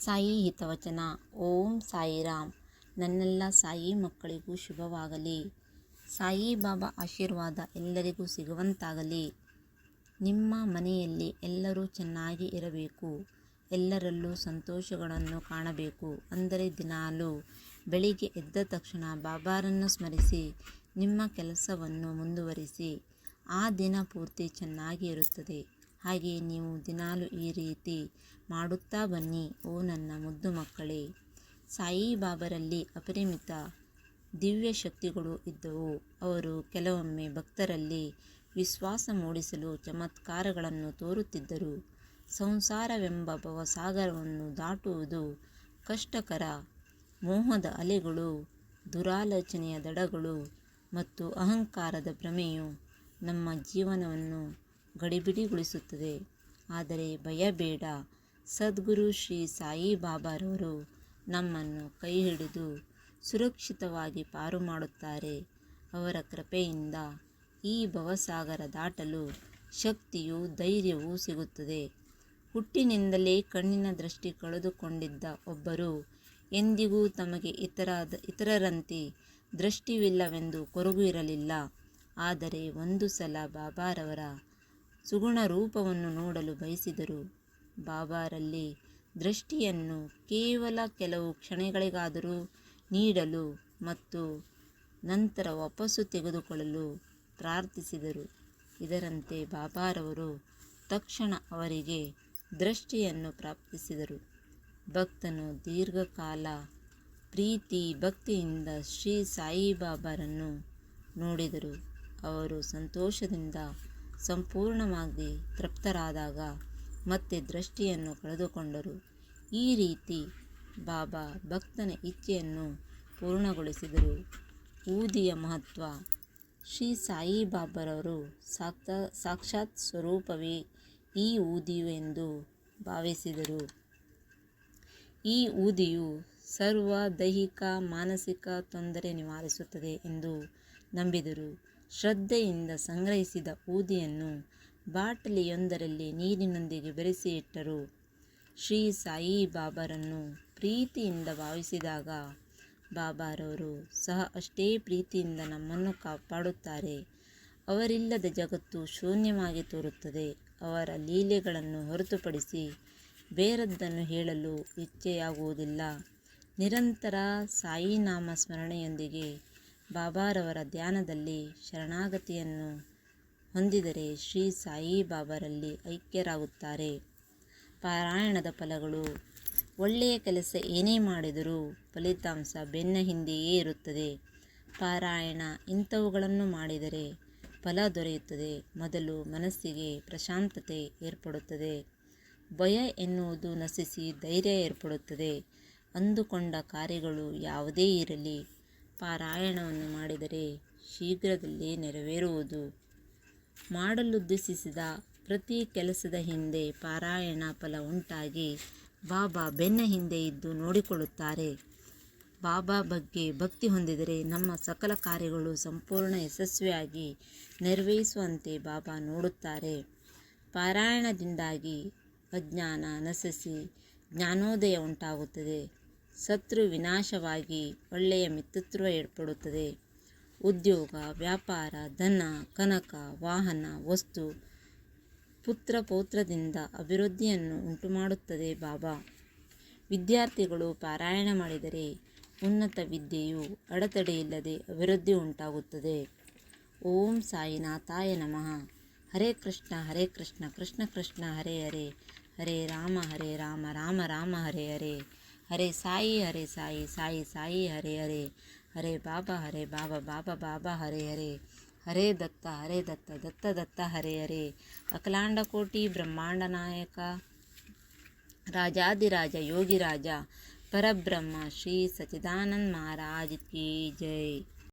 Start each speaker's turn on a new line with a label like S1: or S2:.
S1: ಸಾಯಿ ಹಿತವಚನ. ಓಂ ಸಾಯಿರಾಮ್. ನನ್ನೆಲ್ಲ ಸಾಯಿ ಮಕ್ಕಳಿಗೂ ಶುಭವಾಗಲಿ. ಸಾಯಿಬಾಬಾ ಆಶೀರ್ವಾದ ಎಲ್ಲರಿಗೂ ಸಿಗುವಂತಾಗಲಿ. ನಿಮ್ಮ ಮನೆಯಲ್ಲಿ ಎಲ್ಲರೂ ಚೆನ್ನಾಗಿ ಇರಬೇಕು. ಎಲ್ಲರಲ್ಲೂ ಸಂತೋಷಗಳನ್ನು ಕಾಣಬೇಕು. ಅಂದರೆ ದಿನಾಲೂ ಬೆಳಿಗ್ಗೆ ಎದ್ದ ತಕ್ಷಣ ಬಾಬಾರನ್ನು ಸ್ಮರಿಸಿ, ನಿಮ್ಮ ಕೆಲಸವನ್ನು ಮುಂದುವರಿಸಿ. ಆ ದಿನ ಪೂರ್ತಿ ಚೆನ್ನಾಗಿ ಇರುತ್ತದೆ. ಹಾಗೆ ನೀವು ದಿನಾಲೂ ಈ ರೀತಿ ಮಾಡುತ್ತಾ ಬನ್ನಿ, ಓ ನನ್ನ ಮುದ್ದು ಮಕ್ಕಳೇ. ಸಾಯಿಬಾಬರಲ್ಲಿ ಅಪರಿಮಿತ ದಿವ್ಯ ಶಕ್ತಿಗಳು ಇದ್ದವು. ಅವರು ಕೆಲವೊಮ್ಮೆ ಭಕ್ತರಲ್ಲಿ ವಿಶ್ವಾಸ ಮೂಡಿಸಲು ಚಮತ್ಕಾರಗಳನ್ನು ತೋರುತ್ತಿದ್ದರು. ಸಂಸಾರವೆಂಬ ಭವಸಾಗರವನ್ನು ದಾಟುವುದು ಕಷ್ಟಕರ. ಮೋಹದ ಅಲೆಗಳು, ದುರಾಲೋಚನೆಯ ದಡಗಳು ಮತ್ತು ಅಹಂಕಾರದ ಭ್ರಮೆಯು ನಮ್ಮ ಜೀವನವನ್ನು ಗಡಿಬಿಡಿಗೊಳಿಸುತ್ತದೆ. ಆದರೆ ಭಯ ಬೇಡ. ಸದ್ಗುರು ಶ್ರೀ ಸಾಯಿ ಬಾಬಾರವರು ನಮ್ಮನ್ನು ಕೈ ಹಿಡಿದು ಸುರಕ್ಷಿತವಾಗಿ ಪಾರು ಮಾಡುತ್ತಾರೆ. ಅವರ ಕೃಪೆಯಿಂದ ಈ ಭವಸಾಗರ ದಾಟಲು ಶಕ್ತಿಯು ಧೈರ್ಯವೂ ಸಿಗುತ್ತದೆ. ಹುಟ್ಟಿನಿಂದಲೇ ಕಣ್ಣಿನ ದೃಷ್ಟಿ ಕಳೆದುಕೊಂಡಿದ್ದ ಒಬ್ಬರು ಎಂದಿಗೂ ತಮಗೆ ಇತರ ಇತರರಂತೆ ದೃಷ್ಟಿವಿಲ್ಲವೆಂದು ಕೊರಗು ಇರಲಿಲ್ಲ. ಆದರೆ ಒಂದು ಸಲ ಬಾಬಾರವರ ಸುಗುಣ ರೂಪವನ್ನು ನೋಡಲು ಬಯಸಿದರು. ಬಾಬಾರಲ್ಲಿ ದೃಷ್ಟಿಯನ್ನು ಕೇವಲ ಕೆಲವು ಕ್ಷಣಗಳಿಗಾದರೂ ನೀಡಲು ಮತ್ತು ನಂತರ ವಾಪಸ್ಸು ತೆಗೆದುಕೊಳ್ಳಲು ಪ್ರಾರ್ಥಿಸಿದರು. ಇದರಂತೆ ಬಾಬಾರವರು ತಕ್ಷಣ ಅವರಿಗೆ ದೃಷ್ಟಿಯನ್ನು ಪ್ರಾಪ್ತಿಸಿದರು. ಭಕ್ತನು ದೀರ್ಘಕಾಲ ಪ್ರೀತಿ ಭಕ್ತಿಯಿಂದ ಶ್ರೀ ಸಾಯಿಬಾಬಾರನ್ನು ನೋಡಿದರು. ಅವರು ಸಂತೋಷದಿಂದ ಸಂಪೂರ್ಣವಾಗಿ ತೃಪ್ತರಾದಾಗ ಮತ್ತೆ ದೃಷ್ಟಿಯನ್ನು ಕಳೆದುಕೊಂಡರು. ಈ ರೀತಿ ಬಾಬಾ ಭಕ್ತನ ಇಚ್ಛೆಯನ್ನು ಪೂರ್ಣಗೊಳಿಸಿದರು. ಊದಿಯ ಮಹತ್ವ, ಶ್ರೀ ಸಾಯಿಬಾಬರವರು ಸಾಕ್ತ, ಸಾಕ್ಷಾತ್ ಸ್ವರೂಪವೇ ಈ ಊದಿಯು ಎಂದು ಭಾವಿಸಿದರು. ಈ ಊದಿಯು ಸರ್ವ ದೈಹಿಕ ಮಾನಸಿಕ ತೊಂದರೆ ನಿವಾರಿಸುತ್ತದೆ ಎಂದು ನಂಬಿದರು. ಶ್ರದ್ಧೆಯಿಂದ ಸಂಗ್ರಹಿಸಿದ ಊದಿಯನ್ನು ಬಾಟಲಿಯೊಂದರಲ್ಲಿ ನೀರಿನೊಂದಿಗೆ ಬೆರೆಸಿ ಇಟ್ಟರು ಶ್ರೀ ಸಾಯಿ ಬಾಬಾರನ್ನು ಪ್ರೀತಿಯಿಂದ ಭಾವಿಸಿದಾಗ ಬಾಬಾರವರು ಸಹ ಅಷ್ಟೇ ಪ್ರೀತಿಯಿಂದ ನಮ್ಮನ್ನು ಕಾಪಾಡುತ್ತಾರೆ. ಅವರಿಲ್ಲದ ಜಗತ್ತು ಶೂನ್ಯವಾಗಿ ತೋರುತ್ತದೆ. ಅವರ ಲೀಲೆಗಳನ್ನು ಹೊರತುಪಡಿಸಿ ಬೇರದ್ದನ್ನು ಹೇಳಲು ಇಚ್ಛೆಯಾಗುವುದಿಲ್ಲ. ನಿರಂತರ ಸಾಯಿನಾಮ ಸ್ಮರಣೆಯೊಂದಿಗೆ ಬಾಬಾರವರ ಧ್ಯಾನದಲ್ಲಿ ಶರಣಾಗತಿಯನ್ನು ಹೊಂದಿದರೆ ಶ್ರೀ ಸಾಯಿ ಬಾಬಾರಲ್ಲಿ ಐಕ್ಯರಾಗುತ್ತಾರೆ. ಪಾರಾಯಣದ ಫಲಗಳು, ಒಳ್ಳೆಯ ಕೆಲಸ ಏನೇ ಮಾಡಿದರೂ ಫಲಿತಾಂಶ ಬೆನ್ನ ಹಿಂದೆಯೇ ಇರುತ್ತದೆ. ಪಾರಾಯಣ ಇಂಥವುಗಳನ್ನು ಮಾಡಿದರೆ ಫಲ ದೊರೆಯುತ್ತದೆ. ಮೊದಲು ಮನಸ್ಸಿಗೆ ಪ್ರಶಾಂತತೆ ಏರ್ಪಡುತ್ತದೆ. ಭಯ ಎನ್ನುವುದು ನಶಿಸಿ ಧೈರ್ಯ ಏರ್ಪಡುತ್ತದೆ. ಅಂದುಕೊಂಡ ಕಾರ್ಯಗಳು ಯಾವುದೇ ಇರಲಿ. ಪಾರಾಯಣವನ್ನು ಮಾಡಿದರೆ ಶೀಘ್ರದಲ್ಲೇ ನೆರವೇರುವುದು. ಮಾಡಲುದ್ದೇಶಿಸಿದ ಪ್ರತಿ ಕೆಲಸದ ಹಿಂದೆ ಪಾರಾಯಣ ಫಲ ಉಂಟಾಗಿ ಬಾಬಾ ಬೆನ್ನ ಹಿಂದೆ ಇದ್ದು ನೋಡಿಕೊಳ್ಳುತ್ತಾರೆ. ಬಾಬಾ ಬಗ್ಗೆ ಭಕ್ತಿ ಹೊಂದಿದರೆ ನಮ್ಮ ಸಕಲ ಕಾರ್ಯಗಳು ಸಂಪೂರ್ಣ ಯಶಸ್ವಿಯಾಗಿ ನೆರವೇರಿಸುವಂತೆ ಬಾಬಾ ನೋಡುತ್ತಾರೆ. ಪಾರಾಯಣದಿಂದಾಗಿ ಅಜ್ಞಾನ ನಶಿಸಿ ಜ್ಞಾನೋದಯ ಉಂಟಾಗುತ್ತದೆ. ಶತ್ರು ವಿನಾಶವಾಗಿ ಒಳ್ಳೆಯ ಮಿತ್ರತ್ವ ಏರ್ಪಡುತ್ತದೆ. ಉದ್ಯೋಗ, ವ್ಯಾಪಾರ, ಧನ, ಕನಕ, ವಾಹನ, ವಸ್ತು ಪುತ್ರ ಪೌತ್ರದಿಂದ ಅಭಿವೃದ್ಧಿಯನ್ನು ಉಂಟುಮಾಡುತ್ತದೆ ಬಾಬಾ. ವಿದ್ಯಾರ್ಥಿಗಳು ಪಾರಾಯಣ ಮಾಡಿದರೆ ಉನ್ನತ ವಿದ್ಯೆಯು ಅಡೆತಡೆಯಿಲ್ಲದೆ ಅಭಿವೃದ್ಧಿ ಉಂಟಾಗುತ್ತದೆ. ಓಂ ಸಾಯಿನಾಥಾಯ ನಮಃ. ಹರೇ ಕೃಷ್ಣ ಹರೇ ಕೃಷ್ಣ ಕೃಷ್ಣ ಕೃಷ್ಣ ಹರೇ ಹರೇ. ಹರೇ ರಾಮ ಹರೇ ರಾಮ ರಾಮ ರಾಮ ಹರೇ ಹರೇ. ಹರೇ ಸಾಯಿ ಹರೇ ಸಾಯಿ ಸಾಯಿ ಸಾಯಿ ಹರೇ ಹರೇ ಹರೇ ಬಾಬಾ ಹರೇ ಬಾಬಾ ಬಾಬಾ ಬಾಬಾ ಹರೇ ಹರೇ ಹರೇ ದತ್ತ ಹರೇ ದತ್ತ ದತ್ತ ದತ್ತ ಹರೇ ಹರೇ ಅಖಿಲಾಂಡಕೋಟಿ ಬ್ರಹ್ಮಾಂಡ ನಾಯಕ ರಾಜಾದಿರಾಜ ಯೋಗಿರಾಜ ಪರಬ್ರಹ್ಮ ಶ್ರೀ ಸಚ್ಚಿದಾನಂದ ಮಹಾರಾಜ್ ಕಿ ಜೈ